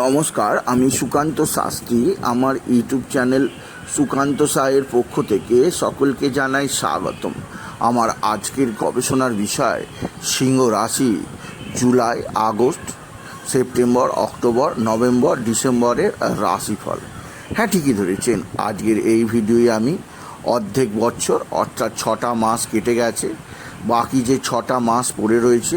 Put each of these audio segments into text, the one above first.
নমস্কার, আমি সুকান্ত শাস্ত্রী। আমার ইউটিউব চ্যানেল সুকান্ত সায়ের পক্ষ থেকে সকলকে জানাই স্বাগতম। আমার আজকের গবেষণার বিষয়, সিংহ রাশি, July, August, September, October, November, ডিসেম্বরের রাশিফল। হ্যাঁ ঠিকই ধরেছেন, আজকের এই ভিডিওয়ে আমি অর্ধেক বছর, অর্থাৎ ছটা মাস কেটে গেছে। বাকি যে ছটা মাস পড়ে রয়েছে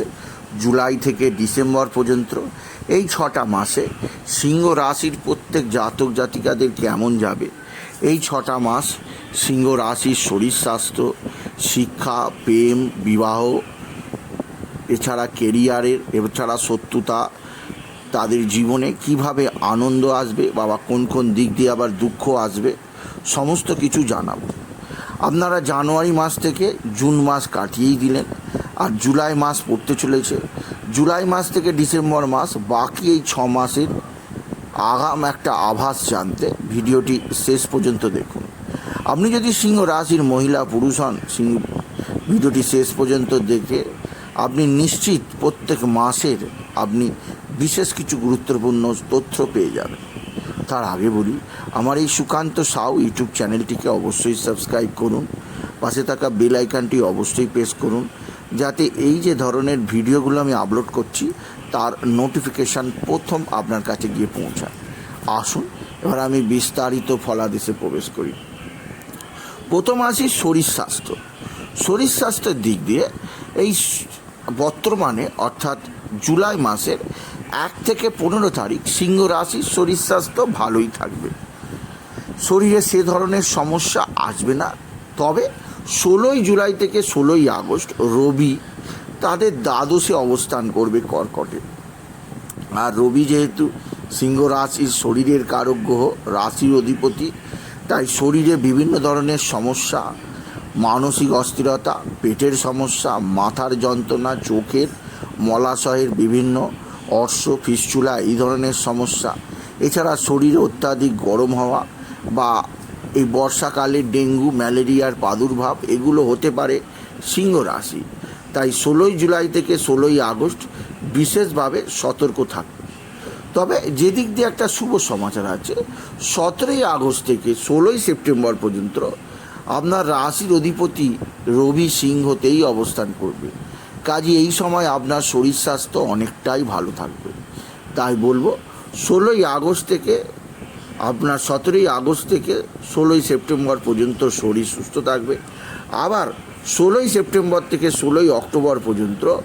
জুলাই থেকে ডিসেম্বর পর্যন্ত, এই ছটা মাসে সিংহ রাশির প্রত্যেক জাতক জাতিকাদের কেমন যাবে? এই ছটা মাস সিংহ রাশির শরীর স্বাস্থ্য, শিক্ষা, প্রেম, বিবাহ, এছাড়া কেরিয়ারের এছাড়া শত্রুতা, তাদের জীবনে কীভাবে আনন্দ আসবে বাবা কোন কোন দিক দিয়ে আবার দুঃখ আসবে, সমস্ত কিছু জানাব। আপনারা জানুয়ারি মাস থেকে জুন মাস কাটিয়েই দিলেন। আর জুলাই মাস পড়তে চলেছে। জুলাই মাস থেকে ডিসেম্বর মাস বাকি এই ছ মাসের আগাম একটা আভাস জানতে ভিডিওটি শেষ পর্যন্ত দেখুন। আপনি যদি সিংহ রাশির মহিলা, পুরুষ হন, সিংহ ভিডিওটি শেষ পর্যন্ত দেখে আপনি নিশ্চিত প্রত্যেক মাসের আপনি বিশেষ কিছু গুরুত্বপূর্ণ তথ্য পেয়ে যাবেন। তার আগে বলি, আমার এই সুকান্ত সাউ ইউটিউব চ্যানেলটিকে অবশ্যই সাবস্ক্রাইব করুন। পাশে থাকা বেল আইকনটি অবশ্যই প্রেস করুন। যাতে এই যে ধরনের ভিডিওগুলো আমি আপলোড করছি, তার নোটিফিকেশান প্রথম আপনার কাছে গিয়ে পৌঁছায়। আসুন, এবার আমি বিস্তারিত ফলাদেশে প্রবেশ করি। প্রথম আসি শরীর স্বাস্থ্য। শরীর স্বাস্থ্যের দিক দিয়ে এই বর্তমানে, অর্থাৎ জুলাই মাসের এক থেকে পনেরো তারিখ, সিংহ রাশির শরীর স্বাস্থ্য ভালোই থাকবে। শরীরে সে ধরনের সমস্যা আসবে না। তবে ষোলোই জুলাই থেকে ষোলোই আগস্ট রবি তাদের দ্বাদশে অবস্থান করবে কর্কটে। আর রবি যেহেতু সিংহ রাশির শরীরের কারক গ্রহ, রাশির অধিপতি, তাই শরীরে বিভিন্ন ধরনের সমস্যা, মানসিক অস্থিরতা, পেটের সমস্যা, মাথার যন্ত্রণা, চোখের মলাশয়ের বিভিন্ন অর্শ ফিস্চুলা এই ধরনের সমস্যা। এছাড়া শরীরে অত্যাধিক গরম হওয়া বা এই বর্ষাকালে ডেঙ্গু, ম্যালেরিয়ার প্রাদুর্ভাব, এগুলো হতে পারে সিংহ রাশি। তাই ষোলোই জুলাই থেকে ষোলোই আগস্ট বিশেষভাবে সতর্ক থাকবে তবে যেদিক দিয়ে একটা শুভ সমাচার আছে, সতেরোই আগস্ট থেকে ষোলোই সেপ্টেম্বর পর্যন্ত আপনার রাশির অধিপতি রবি সিংহতেই অবস্থান করবে। কাজে এই সময় আপনার শরীর স্বাস্থ্য অনেকটাই ভালো থাকবে। তাই বলব, ষোলোই আগস্ট থেকে আপনার সতেরোই আগস্ট থেকে ষোলোই সেপ্টেম্বর পর্যন্ত শরীর সুস্থ থাকবে। আবার ষোলোই সেপ্টেম্বর থেকে ষোলোই অক্টোবর পর্যন্ত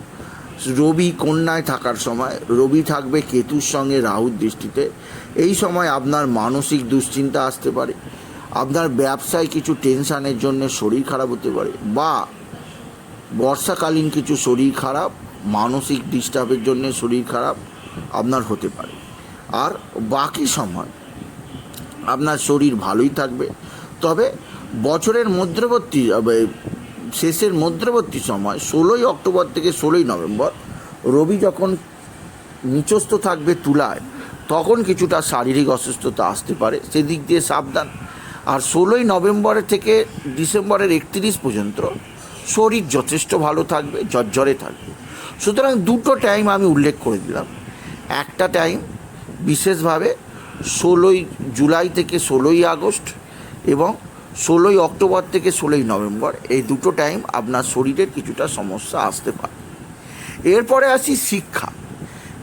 রবি কন্যায় থাকার সময়, রবি থাকবে কেতুর সঙ্গে রাহুর দৃষ্টিতে। এই সময় আপনার মানসিক দুশ্চিন্তা আসতে পারে। আপনার ব্যবসায় কিছু টেনশানের জন্য শরীর খারাপ হতে পারে বা বর্ষাকালীন কিছু শরীর খারাপ, মানসিক ডিস্টার্বের জন্য শরীর খারাপ আপনার হতে পারে। আর বাকি সময় আপনার শরীর ভালোই থাকবে। তবে বছরের মধ্যবর্তী শেষের মধ্যবর্তী সময়, ষোলোই অক্টোবর থেকে ষোলোই নভেম্বর, রবি যখন নিচস্থ থাকবে তুলায়, তখন কিছুটা শারীরিক অসুস্থতা আসতে পারে। সেদিক দিয়ে সাবধান। আর ষোলোই নভেম্বরের থেকে ডিসেম্বরের একত্রিশ পর্যন্ত শরীর যথেষ্ট ভালো থাকবে, ঝরঝরে থাকবে। সুতরাং দুটো টাইম আমি উল্লেখ করে দিলাম। একটা টাইম বিশেষভাবে ষোলোই জুলাই থেকে ষোলোই আগস্ট এবং ষোলোই অক্টোবর থেকে ষোলোই নভেম্বর, এই দুটো টাইম আপনার শরীরের কিছুটা সমস্যা আসতে পারে। এরপরে আসি শিক্ষা।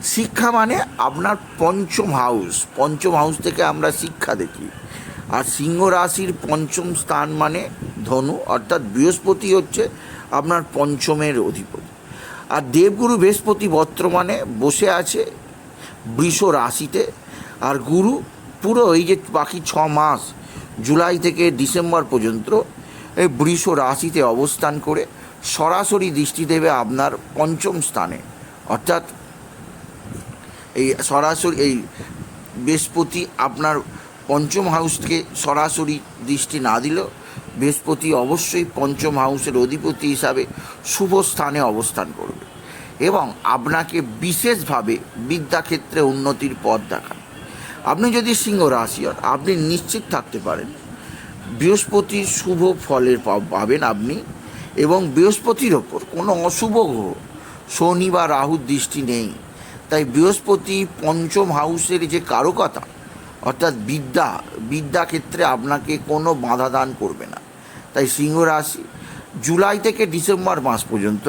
শিক্ষা মানে আপনার পঞ্চম হাউস পঞ্চম হাউস থেকে আমরা শিক্ষা দেখি। আর সিংহ রাশির পঞ্চম স্থান মানে ধনু, অর্থাৎ বৃহস্পতি হচ্ছে আপনার পঞ্চমের অধিপতি। আর দেবগুরু বৃহস্পতি বর্তমানে বসে আছে বৃষ রাশিতে। আর গুরু পুরো এই যে বাকি ছ মাস, জুলাই থেকে ডিসেম্বর পর্যন্ত এই বৃষ রাশিতে অবস্থান করে সরাসরি দৃষ্টি দেবে আপনার পঞ্চম স্থানে। অর্থাৎ এই সরাসরি এই বৃহস্পতি আপনার পঞ্চম হাউসকে সরাসরি দৃষ্টি না দিলেও বৃহস্পতি অবশ্যই পঞ্চম হাউসের অধিপতি হিসাবে শুভ স্থানে অবস্থান করবে এবং আপনাকে বিশেষভাবে বিদ্যাক্ষেত্রে উন্নতির পথ দেখান আপনি যদি সিংহ রাশি হন আপনি নিশ্চিত থাকতে পারেন, বৃহস্পতির শুভ ফলের পাবেন আপনি এবং বৃহস্পতির ওপর কোনো অশুভ গ্রহ, শনি বা রাহুর দৃষ্টি নেই। তাই বৃহস্পতি পঞ্চম হাউসের যে কারকতা অর্থাৎ বিদ্যা বিদ্যা ক্ষেত্রে আপনাকে কোনো বাধা দান করবে না। তাই সিংহ রাশি, জুলাই থেকে ডিসেম্বর মাস পর্যন্ত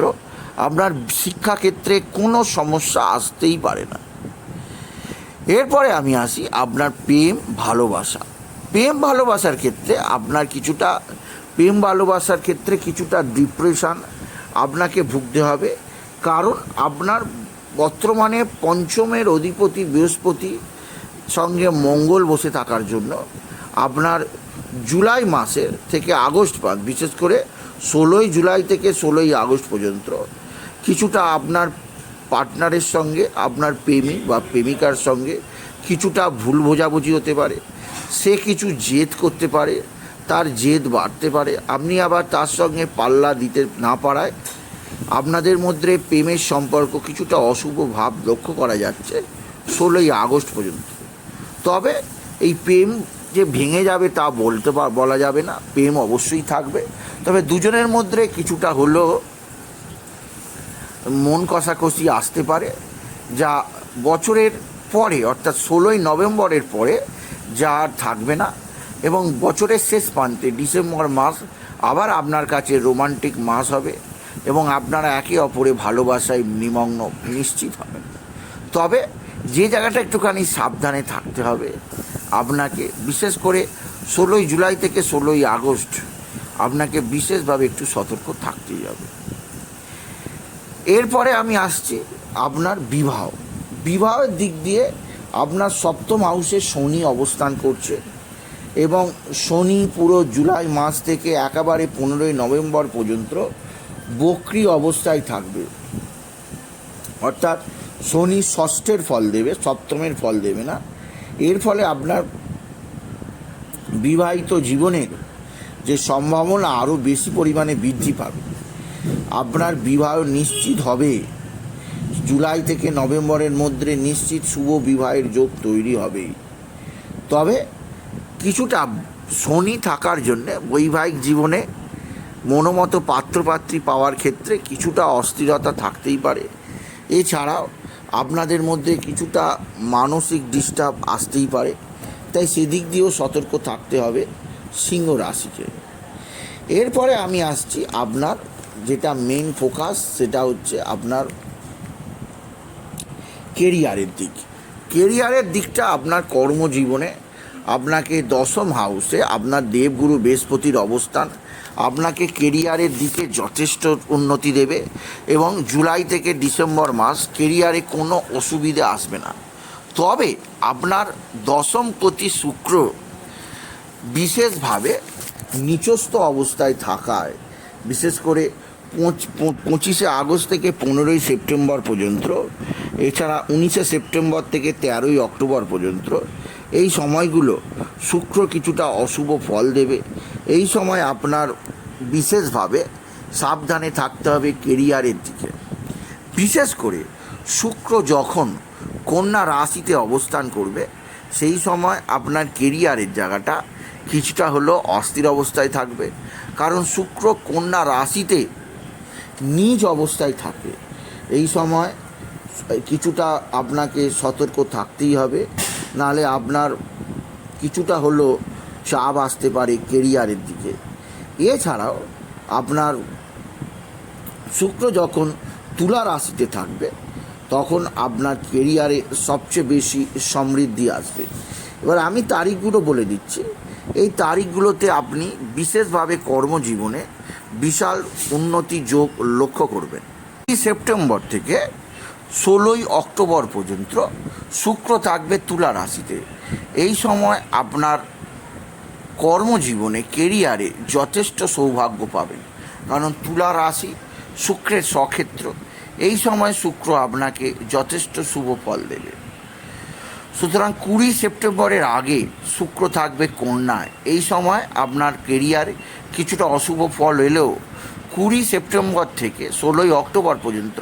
আপনার শিক্ষাক্ষেত্রে কোনো সমস্যা আসতেই পারে না। এরপরে আমি আসি আপনার প্রেম ভালোবাসা। প্রেম ভালোবাসার ক্ষেত্রে আপনার কিছুটা, প্রেম ভালোবাসার ক্ষেত্রে কিছুটা ডিপ্রেশান আপনাকে ভুগতে হবে। কারণ আপনার বর্তমানে পঞ্চমের অধিপতি বৃহস্পতি সঙ্গে মঙ্গল বসে থাকার জন্য আপনার জুলাই মাসের থেকে আগস্ট মাস বিশেষ করে ষোলোই জুলাই থেকে ষোলোই আগস্ট পর্যন্ত কিছুটা আপনার পার্টনারের সঙ্গে, আপনার প্রেমী বা প্রেমিকার সঙ্গে কিছুটা ভুল বোঝাবুঝি হতে পারে, সে কিছু জেদ করতে পারে, তার জেদ বাড়তে পারে, আপনি আবার তার সঙ্গে পাল্লা দিতে না পারায় আপনাদের মধ্যে প্রেমের সম্পর্ক কিছুটা অশুভ ভাব লক্ষ্য করা যাচ্ছে ষোলোই আগস্ট পর্যন্ত। তবে এই প্রেম যে ভেঙে যাবে তা বলতে বলা যাবে না, প্রেম অবশ্যই থাকবে। তবে দুজনের মধ্যে কিছুটা হলেও মন কষাকষি আসতে পারে, যা বছরের পরে, অর্থাৎ ষোলোই নভেম্বরের পরে, যা আর থাকবে না। এবং বছরের শেষ প্রান্তে, ডিসেম্বর মাস, আবার আপনার কাছে রোমান্টিক মাস হবে এবং আপনারা একে অপরে ভালোবাসায় নিমগ্ন নিশ্চিত হবেন। তবে যে জায়গাটা একটুখানি সাবধানে থাকতে হবে, আপনাকে বিশেষ করে ষোলোই জুলাই থেকে ষোলোই আগস্ট, আপনাকে বিশেষভাবে একটু সতর্ক থাকতেই হবে। এরপরে আমি আসছি আপনার বিবাহ। বিবাহের দিক দিয়ে আপনার সপ্তম হাউসে শনি অবস্থান করছে এবং শনি পুরো জুলাই মাস থেকে একেবারে পনেরোই নভেম্বর পর্যন্ত বক্রি অবস্থায় থাকবে। অর্থাৎ শনি ষষ্ঠের ফল দেবে, সপ্তমের ফল দেবে না। এর ফলে আপনার বিবাহিত জীবনের যে সম্ভাবনা আরও বেশি পরিমাণে বৃদ্ধি পাবে। আপনার বিবাহ নিশ্চিত হবে। জুলাই থেকে নভেম্বরের মধ্যে নিশ্চিত শুভ বিবাহের যোগ তৈরি হবেই তবে কিছুটা শনি থাকার জন্যে বৈবাহিক জীবনে মনোমতো পাত্রপাত্রী পাওয়ার ক্ষেত্রে কিছুটা অস্থিরতা থাকতেই পারে। এছাড়াও আপনাদের মধ্যে কিছুটা মানসিক ডিস্টার্ব আসতেই পারে। তাই সেদিক দিয়েও সতর্ক থাকতে হবে সিংহ রাশিকে। এরপরে আমি আসছি আপনার যেটা মেন ফোকাস সেটা হচ্ছে আপনার কেরিয়ারের দিক। কেরিয়ারের দিকটা আপনার কর্মজীবনে, আপনাকে দশম হাউসে আপনার দেবগুরু বৃহস্পতির অবস্থান, আপনাকে কেরিয়ারের দিকে যথেষ্ট উন্নতি দেবে এবং জুলাই থেকে ডিসেম্বর মাস কেরিয়ারে কোনো অসুবিধে আসবে না। তবে আপনার দশম প্রতি শুক্র বিশেষভাবে নিচস্থ অবস্থায় থাকায়, বিশেষ করে পঁচিশে আগস্ট থেকে পনেরোই সেপ্টেম্বর পর্যন্ত, এছাড়া উনিশে সেপ্টেম্বর থেকে তেরোই অক্টোবর পর্যন্ত, এই সময়গুলো শুক্র কিছুটা অশুভ ফল দেবে। এই সময় আপনার বিশেষভাবে সাবধানে থাকতে হবে কেরিয়ারের দিকে। বিশেষ করে শুক্র যখন কন্যা রাশিতে অবস্থান করবে, সেই সময় আপনার কেরিয়ারের জায়গাটা কিছুটা হলেও অস্থির অবস্থায় থাকবে। কারণ শুক্র কন্যা রাশিতে নিজ অবস্থায় থাকে। এই সময় কিছুটা আপনাকে সতর্ক থাকতেই হবে। নাহলে আপনার কিছুটা হলো চাপ আসতে পারে কেরিয়ারের দিকে। এছাড়াও আপনার শুক্র যখন তুলা রাশিতে থাকবে, তখন আপনার কেরিয়ারে সবচেয়ে বেশি সমৃদ্ধি আসবে। এবার আমি তারিখগুলো বলে দিচ্ছি। এই তারিখগুলোতে আপনি বিশেষভাবে কর্মজীবনে বিশাল উন্নতি যোগ লক্ষ্য করবেন। সেপ্টেম্বর থেকে ষোলোই অক্টোবর পর্যন্ত শুক্র থাকবে তুলা রাশিতে। এই সময় আপনার কর্মজীবনে কেরিয়ারে যথেষ্ট সৌভাগ্য পাবেন। কারণ তুলা রাশি শুক্রের স্বক্ষেত্র এই সময় শুক্র আপনাকে যথেষ্ট শুভ ফল দেবে। সুতরাং কুড়ি সেপ্টেম্বরের আগে শুক্র থাকবে কন্যায় এই সময় আপনার কেরিয়ারে কিছুটা অশুভ ফল এলেও কুড়ি সেপ্টেম্বর থেকে ষোলোই অক্টোবর পর্যন্ত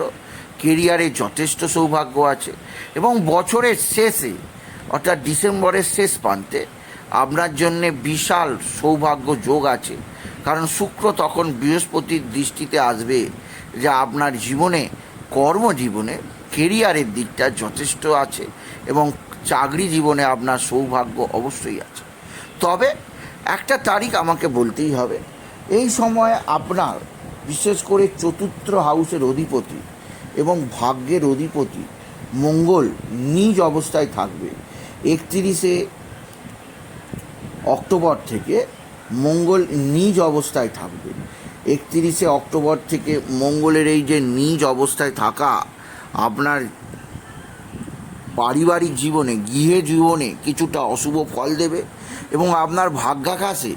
কেরিয়ারে যথেষ্ট সৌভাগ্য আছে এবং বছরের শেষে, অর্থাৎ ডিসেম্বরের শেষ প্রান্তে আপনার জন্যে বিশাল সৌভাগ্য যোগ আছে। কারণ শুক্র তখন বৃহস্পতির দৃষ্টিতে আসবে যা আপনার জীবনে, কর্মজীবনে কেরিয়ারের দিকটা যথেষ্ট আছে এবং চাকরি জীবনে আপনার সৌভাগ্য অবশ্যই আছে। তবে একটা তারিখ আমাকে বলতেই হবে। এই সময় আপনার, বিশেষ করে চতুর্থ হাউসের অধিপতি এবং ভাগ্যের অধিপতি মঙ্গল নিজ অবস্থায় থাকবে। একত্রিশে অক্টোবর থেকে মঙ্গল নিজ অবস্থায় থাকবে। একত্রিশে অক্টোবর থেকে মঙ্গলের এই যে নিজ অবস্থায় থাকা, আপনার পারিবারিক জীবনে, গৃহে জীবনে কিছুটা অশুভ ফল দেবে এবং আপনার ভাগ্যাকাশে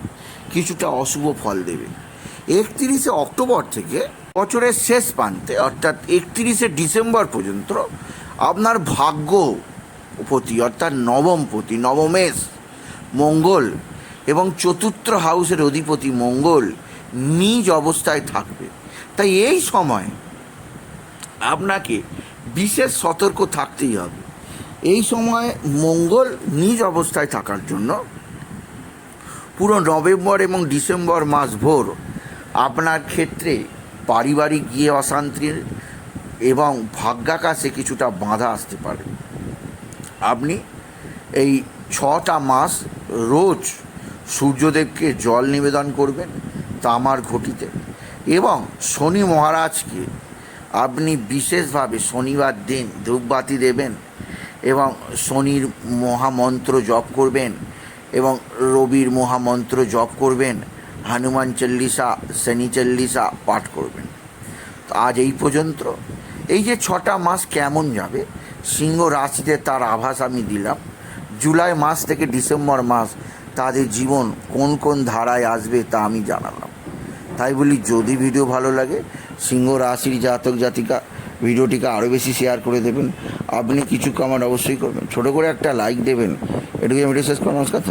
কিছুটা অশুভ ফল দেবে। একত্রিশে অক্টোবর থেকে বছরের শেষ প্রান্তে, অর্থাৎ একত্রিশে ডিসেম্বর পর্যন্ত আপনার ভাগ্য ভাগ্যপতি অর্থাৎ নবম নবমপতি নবমেশ মঙ্গল এবং চতুর্থ হাউসের অধিপতি মঙ্গল নিজ অবস্থায় থাকবে। তাই এই সময় আপনাকে বিশেষ সতর্ক থাকতেই হবে। এই সময় মঙ্গল নিজ অবস্থায় থাকার জন্য পুরো নভেম্বর এবং ডিসেম্বর মাস ভোর আপনার ক্ষেত্রে পারিবারিক গিয়ে অশান্তির এবং ভাগ্যাকাশে কিছুটা বাধা আসতে পারে। আপনি এই ছটা মাস রোজ সূর্যদেবকে জল নিবেদন করবেন তামার ঘটিতে এবং শনি মহারাজকে আপনি বিশেষভাবে শনিবার দিন ধূপবাতি দেবেন এবং শনির মহামন্ত্র জপ করবেন এবং রবির মহামন্ত্র জপ করবেন, হনুমান চল্লিশা, শনি চল্লিশা পাঠ করবেন। তো আজ এই পর্যন্ত। এই যে ছটা মাস কেমন যাবে? সিংহ রাশিতে তার আভাস আমি দিলাম। জুলাই মাস থেকে ডিসেম্বর মাস তাদের জীবন কোন কোন ধারায় আসবে তা আমি জানালাম। তাই বলি, যদি ভিডিও ভালো লাগে, সিংহ রাশির জাতক জাতিকা ভিডিওটিকে আরও বেশি শেয়ার করে দেবেন। আপনি কিছু কমেন্ট অবশ্যই করবেন। ছোটো করে একটা লাইক দেবেন। এটুকু আমি রিসার্চ করে নমস্কার